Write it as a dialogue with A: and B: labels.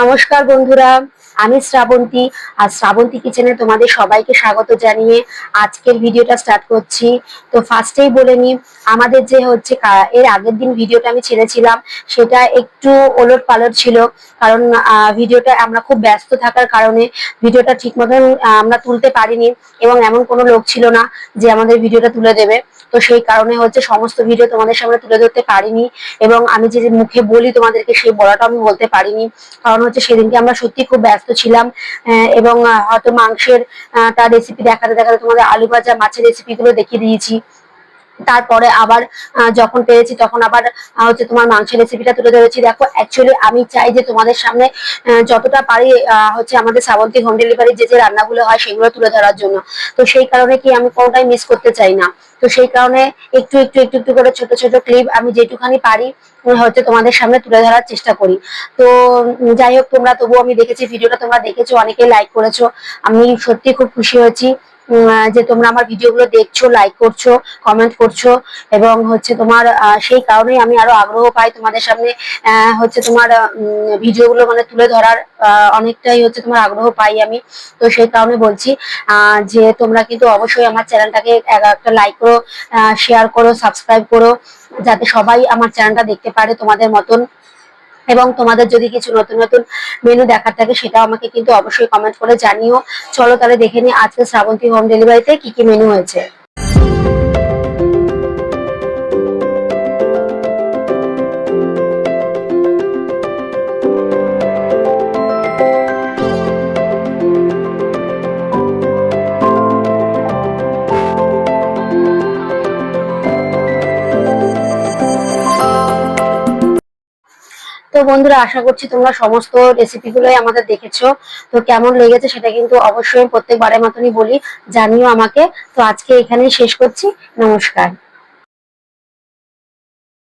A: নমস্কার বন্ধুরা, আমি শ্রাবন্তী, আর শ্রাবন্তী কিচেনে তোমাদের সবাইকে স্বাগত জানিয়ে আজকের ভিডিওটা স্টার্ট করছি। তো ফার্স্টেই বলে নি আমাদের যে হচ্ছে এর আগের দিন ভিডিওটা আমি ছেড়েছিলাম, সেটা একটু ওলট পালট ছিল, কারণ ভিডিওটা আমরা খুব ব্যস্ত থাকার কারণে ভিডিওটা ঠিক মতন আমরা তুলতে পারিনি এবং এমন কোনো লোক ছিল না যে আমাদের ভিডিওটা তুলে দেবে। তো সেই কারণে হচ্ছে সমস্ত ভিডিও তোমাদের সামনে তুলে ধরতে পারিনি এবং আমি যে মুখে বলি তোমাদেরকে সেই বলাটা আমি বলতে পারিনি। কারণ হচ্ছে সেদিনকে আমরা সত্যি খুব ব্যস্ত ছিলাম এবং হয়তো মাংসের তার রেসিপি দেখাতে দেখাতে তোমাদের আলু ভাজা মাছের রেসিপি গুলো দেখিয়ে দিয়েছি। তারপরে আবার যখন পেরেছি তখন আবার হচ্ছে তোমার মাংসের রেসিপিটা তুলে ধরেছি। দেখো অ্যাকচুয়ালি আমি চাই যে তোমাদের সামনে যতটা পারি হচ্ছে আমাদের শ্রাবন্তী হোম ডেলিভারি যে যে রান্নাগুলো হয় সেগুলো তুলে ধরার জন্য। তো সেই কারণে কি আমি কোনোটাই মিস করতে চাই না। তো সেই কারণে একটু একটু একটু একটু করে ছোট ছোট ক্লিপ আমি যেটুখানি পারি হচ্ছে তোমাদের সামনে তুলে ধরার চেষ্টা করি। তো যাই হোক, তোমরা তবুও আমি দেখেছি ভিডিওটা তোমরা দেখেছ অনেকে লাইক করেছ। আমি সত্যি খুব খুশি হয়েছি। যে তোমরা আমার ভিডিওগুলো দেখছ লাইক করছ কমেন্ট করছ, এবং হচ্ছে তোমার সেই কারণেই আমি আরও আগ্রহ পাই তোমাদের সামনে হচ্ছে তোমার ভিডিওগুলো মানে তুলে ধরার অনেকটাই হচ্ছে তোমার আগ্রহ পাই আমি। তো সেই কারণে বলছি যে তোমরা কিন্তু অবশ্যই আমার চ্যানেলটাকে একটা লাইক করো শেয়ার করো সাবস্ক্রাইব করো, যাতে সবাই আমার চ্যানেলটা দেখতে পারে তোমাদের মতন। এবং তোমাদের যদি কিছু নতুন নতুন মেনু দেখার থাকে, সেটাও আমাকে কিন্তু অবশ্যই কমেন্ট করে জানিও। চলো তাহলে দেখে নিই আজকে শ্রাবন্তী হোম ডেলিভারিতে কি কি মেনু হয়েছে। তো বন্ধুরা, আশা করছি তোমরা সমস্ত রেসিপিগুলোই আমাদের দেখেছ। তো কেমন লেগেছে সেটা কিন্তু অবশ্যই প্রত্যেকবারের মতনই বলি, জানিও আমাকে। তো আজকে এখানেই শেষ করছি। নমস্কার।